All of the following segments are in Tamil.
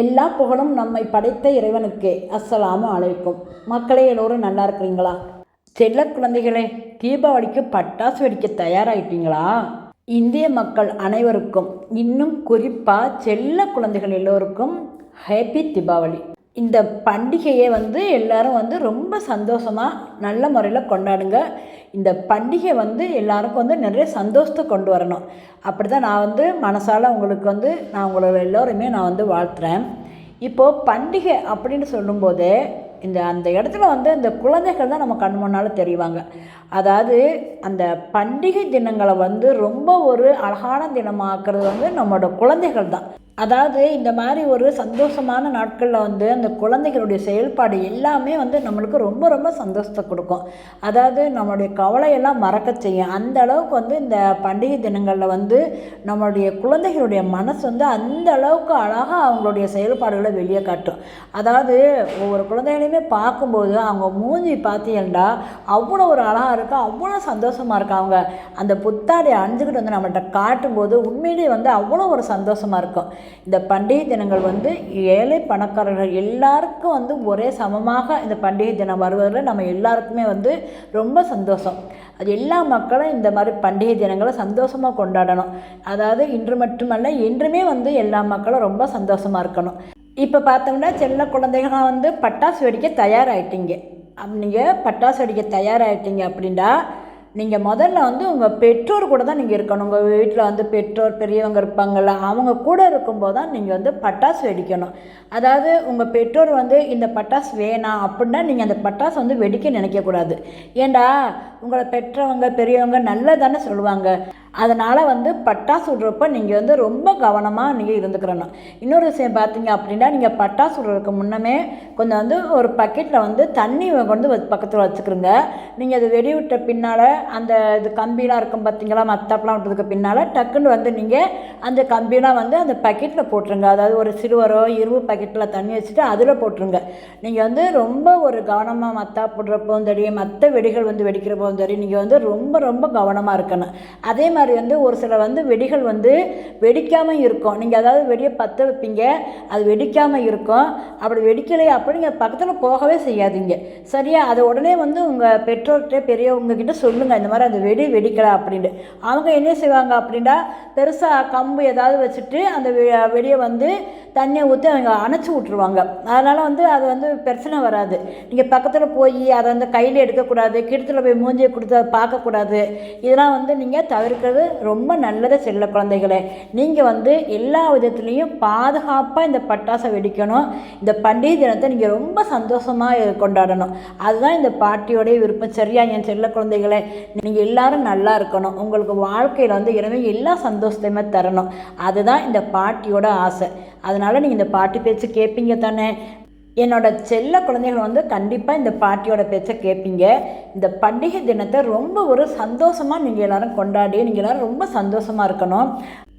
எல்லா புகழும் நம்மை படைத்த இறைவனுக்கே. அஸ்ஸலாமு அலைக்கும். மக்களே எல்லோரும் நல்லா இருக்கிறீங்களா? செல்ல குழந்தைகளே தீபாவளிக்கு பட்டாசு வெடிக்க தயாராகிட்டீங்களா இந்திய மக்கள் அனைவருக்கும் இன்னும் குறிப்பாக செல்ல குழந்தைகள் எல்லோருக்கும் ஹேப்பி தீபாவளி. இந்த பண்டிகையை வந்து எல்லாரும் வந்து ரொம்ப சந்தோஷமாக நல்ல முறையில் கொண்டாடுங்க. இந்த பண்டிகை வந்து எல்லாருக்கும் வந்து நிறைய சந்தோஷத்தை கொண்டு வரணும். அப்படி தான் நான் வந்து மனசால் உங்களுக்கு வந்து நான் உங்களை எல்லோருமே நான் வந்து வாழ்த்துறேன். இப்போது பண்டிகை அப்படின்னு சொல்லும்போதே இந்த அந்த இடத்துல வந்து இந்த குழந்தைகள் தான் நம்ம கண் முன்னால் தெரிவாங்க. அதாவது அந்த பண்டிகை தினங்களை வந்து ரொம்ப ஒரு அழகான தினமாக்குறது வந்து நம்மளோட குழந்தைகள் தான். அதாவது இந்த மாதிரி ஒரு சந்தோஷமான நாட்களில் வந்து அந்த குழந்தைகளுடைய செயல்பாடு எல்லாமே வந்து நம்மளுக்கு ரொம்ப ரொம்ப சந்தோஷத்தை கொடுக்கும். அதாவது நம்மளுடைய கவலையெல்லாம் மறக்க செய்யும். அந்த அளவுக்கு வந்து இந்த பண்டிகை தினங்களில் வந்து நம்மளுடைய குழந்தைகளுடைய மனசு வந்து அந்த அளவுக்கு அழகாக அவங்களுடைய செயல்பாடுகளை வெளியே காட்டும். அதாவது ஒவ்வொரு குழந்தைகளையுமே பார்க்கும்போது அவங்க மூஞ்சி பார்த்தீங்கன்னா அவ்வளோ ஒரு அழகாக இருக்கும் அவ்வளோ சந்தோஷமாக இருக்கும் அவங்க? அந்த புத்தாடை அணிஞ்சுக்கிட்டு வந்து நம்மள்கிட்ட காட்டும்போது உண்மையிலேயே வந்து அவ்வளோ ஒரு சந்தோஷமாக இருக்கும். இந்த பண்டிகை தினங்கள் வந்து ஏழை பணக்காரர்கள் எல்லாருக்கும் வந்து ஒரே சமமாக இந்த பண்டிகை தினம் வருவதில் நம்ம எல்லாருக்குமே வந்து ரொம்ப சந்தோஷம். அது எல்லா மக்களும் இந்த மாதிரி பண்டிகை தினங்களை சந்தோஷமாக கொண்டாடணும். அதாவது இன்று மட்டுமல்ல என்றுமே வந்து எல்லா மக்களும் ரொம்ப சந்தோஷமாக இருக்கணும். இப்போ பார்த்தோம்னா சின்ன குழந்தைகளாம் வந்து பட்டாசு வெடிக்க தயாராகிட்டீங்க நீங்கள் பட்டாசு வெடிக்க தயாராகிட்டீங்க அப்படின்னா நீங்கள் முதல்ல வந்து உங்கள் பெற்றோர் கூட தான் நீங்கள் இருக்கணும். உங்கள் வீட்டில் வந்து பெற்றோர் பெரியவங்க இருப்பாங்கள்ல அவங்க கூட இருக்கும்போது தான் நீங்கள் வந்து பட்டாசு வெடிக்கணும். அதாவது உங்கள் பெற்றோர் வந்து இந்த பட்டாசு வேணாம் அப்படின்னா நீங்கள் அந்த பட்டாசு வந்து வெடிக்க நினைக்கக்கூடாது ஏண்டா? உங்களை பெற்றவங்க பெரியவங்க நல்லதானே சொல்லுவாங்க. அதனால் வந்து பட்டாசு விடுறப்ப நீங்கள் வந்து ரொம்ப கவனமாக நீங்கள் இருந்துக்கிறணும். இன்னொரு விஷயம் பார்த்தீங்க அப்படின்னா நீங்கள் பட்டாசு விடுறதுக்கு முன்னமே கொஞ்சம் வந்து ஒரு பக்கெட்டில் வந்து தண்ணி கொண்டு வ பக்கத்தில் வச்சுக்கிறோங்க நீங்கள் அது வெடி விட்ட பின்னால் அந்த இது கம்பிலாம் இருக்கும் பார்த்தீங்களா மத்தப்பெலாம் விட்டதுக்கு பின்னால் டக்குன்னு வந்து நீங்கள் அந்த கம்பிலாம் வந்து அந்த பக்கெட்டில் போட்டுருங்க. அதாவது ஒரு சிறுவரோ இரும்பு பக்கெட்டில் தண்ணி வச்சுட்டு அதில் போட்டுருங்க. நீங்கள் வந்து ரொம்ப ஒரு கவனமாக மத்தா போடுறப்போவும் சரி மற்ற வெடிகள் வந்து வெடிக்கிறப்போவும் சரி நீங்கள் வந்து ரொம்ப ரொம்ப கவனமாக இருக்கணும். அதே மாதிரி மாதிரி வந்து ஒரு சில வந்து வெடிகள் வந்து வெடிக்காமல் இருக்கும். நீங்கள் அதாவது வெடியை பற்ற வைப்பீங்க அது வெடிக்காமல் இருக்கும். அப்படி வெடிக்கலை அப்படிங்க பக்கத்தில் போகவே செய்யாதீங்க. சரியா? அதை உடனே வந்து உங்கள் பெற்றோர்கிட்ட பெரியவங்கக்கிட்ட சொல்லுங்கள் இந்த மாதிரி அந்த வெடி வெடிக்கலை அப்படின்ட்டு. அவங்க என்ன செய்வாங்க அப்படின்னா பெருசாக கம்பு ஏதாவது வச்சுட்டு அந்த வெடியை வந்து தண்ணியை ஊற்றி அவங்க அணைச்சி விட்ருவாங்க அதனால் வந்து அது வந்து பிரச்சனை வராது. நீங்கள் பக்கத்தில் போய் அதை வந்து கையில் எடுக்கக்கூடாது கிட்டத்தில் போய் மூஞ்சியை கொடுத்து அதை பார்க்கக்கூடாது. இதெல்லாம் வந்து நீங்கள் தவிர்க்க தவிர்க்கிறது ரொம்ப நல்லது செல்ல குழந்தைகளே. நீங்கள் வந்து எல்லா விதத்துலேயும் பாதுகாப்பாக இந்த பட்டாசை வெடிக்கணும். இந்த பண்டிகை தினத்தை நீங்கள் ரொம்ப சந்தோஷமாக கொண்டாடணும். அதுதான் இந்த பாட்டியோடைய விருப்பம். சரியா என் செல்ல குழந்தைகளே நீங்கள் எல்லாரும் நல்லா இருக்கணும். உங்களுக்கு வாழ்க்கையில் வந்து இறங்கி எல்லா சந்தோஷத்தையுமே தரணும். அதுதான் இந்த பாட்டியோட ஆசை. அதனால் நீங்கள் இந்த பாட்டி பேச்சு கேட்பீங்க தானே? என்னோட செல்ல குழந்தைகள் வந்து கண்டிப்பாக இந்த பாட்டியோட பேச்சை கேட்பீங்க இந்த பண்டிகை தினத்தை ரொம்ப ஒரு சந்தோஷமாக நீங்கள் எல்லோரும் கொண்டாடி நீங்கள் எல்லோரும் ரொம்ப சந்தோஷமாக இருக்கணும்.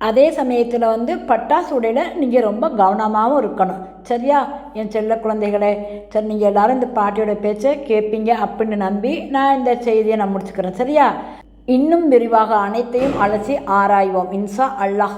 அதே சமயத்தில் வந்து பட்டாசு உடையில் நீங்கள் ரொம்ப கவனமாகவும் இருக்கணும். சரியா? என் செல்ல குழந்தைகளே சரி நீங்கள் எல்லோரும் இந்த பாட்டியோட பேச்சை கேட்பீங்க அப்படின்னு நம்பி நான் இந்த செய்தியை நான் முடிச்சுக்கிறேன். சரியா? இன்னும் விரிவாக அனைத்தையும் அலசி ஆராய்வோம். இன்சா அல்லாஹ்.